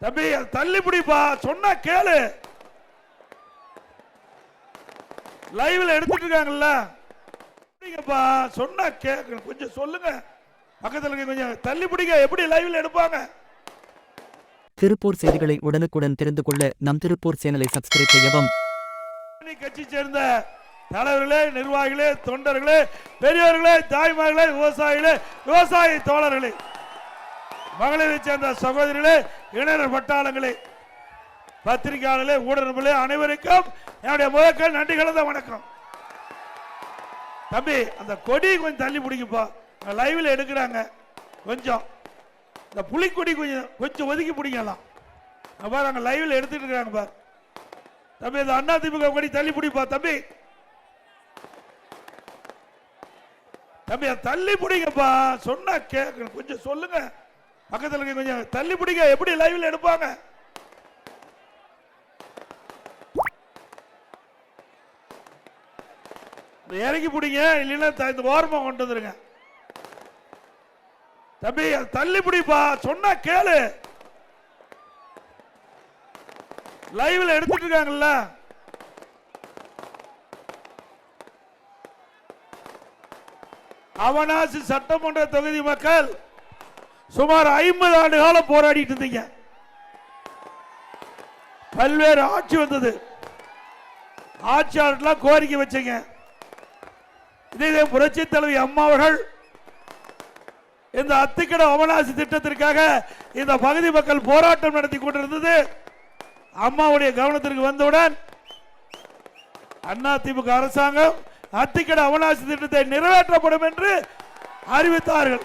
தம்பி தள்ளி பிடிப்பா. சொன்னா கேளு. லைவ்ல எடுத்துட்டு இருக்காங்கல்ல. பிடிங்கப்பா. சொன்னா கேட்கணும் கொஞ்சம் சொல்லுங்க. பக்கத்துல இருக்க கொஞ்சம் தள்ளி பிடிங்க. எப்படி லைவ்ல எடுப்பாங்க? திருப்பூர் செய்திகளை உடனுக்குடன் தெரிந்து கொள்ள நம் திருப்பூர் சேனலை சப்ஸ்கிரைப் செய்யவும். கட்சி சேர்ந்த தலைவர்களே நிர்வாகிகளே தொண்டர்களே பெரியவர்களே தாய்மார்களே விவசாயிகளே விவசாய தோழர்களே. மகளிரை சேர்ந்த சகோதரிகளே இளைஞர் பட்டாளங்களே பத்திரிகையாளர்களே ஊடகங்களே அனைவருக்கும் என்னுடைய முதற்க நன்றி கலந்த வணக்கம். தம்பி அந்த கொடி கொஞ்சம் தள்ளி பிடிக்குப்பா லைவில் எடுக்கிறாங்க. கொஞ்சம். இந்த புலிக்கொடி கொஞ்சம் கொஞ்சம் ஒதுக்கி பிடிக்கலாம் பாரு அங்கே லைவில் எடுத்துட்டு இருக்கிறாங்க பார். தம்பி இந்த அண்ணா திமுக கொடி தள்ளி பிடிப்பா தம்பி? தம்பி தள்ளி பிடிங்கப்பா. சொன்னா கேட்கணும். கொஞ்சம் சொல்லுங்க. பக்கத்துல கொஞ்சம் தள்ளி பிடிங்க. எப்படி லைவ்ல எடுப்பாங்க? இறங்கி இறக்கி பிடிங்க. இல்லைன்னா இந்த ஓரமாக கொண்டு வந்துருங்க. தம்பி தள்ளி பிடிப்பா. சொன்னா கேளு. லைவ்ல எடுத்துட்டு இருக்காங்கல்ல. அவனாசி சட்டமன்ற தொகுதி மக்கள் சுமார் ஐம்பது ஆண்டு காலம் போராடிட்டு இருந்தீங்க. பல்வேறு ஆட்சி வந்தது. ஆட்சியாளர்லாம் கோரிக்கை வச்சீங்க. இதே புரட்சி தலைவி அம்மா அவர்கள் இந்த அத்திக்கட அவனாசி திட்டத்திற்காக இந்த பகுதி மக்கள் போராட்டம் நடத்தி கொண்டிருந்தது. அம்மாவுடைய கவனத்திற்கு வந்தவுடன் அண்ணா திமுக அரசாங்கம் அத்திக்கட அவனாசி திட்டத்தை நிறைவேற்றப்படும் என்று அறிவித்தார்கள்.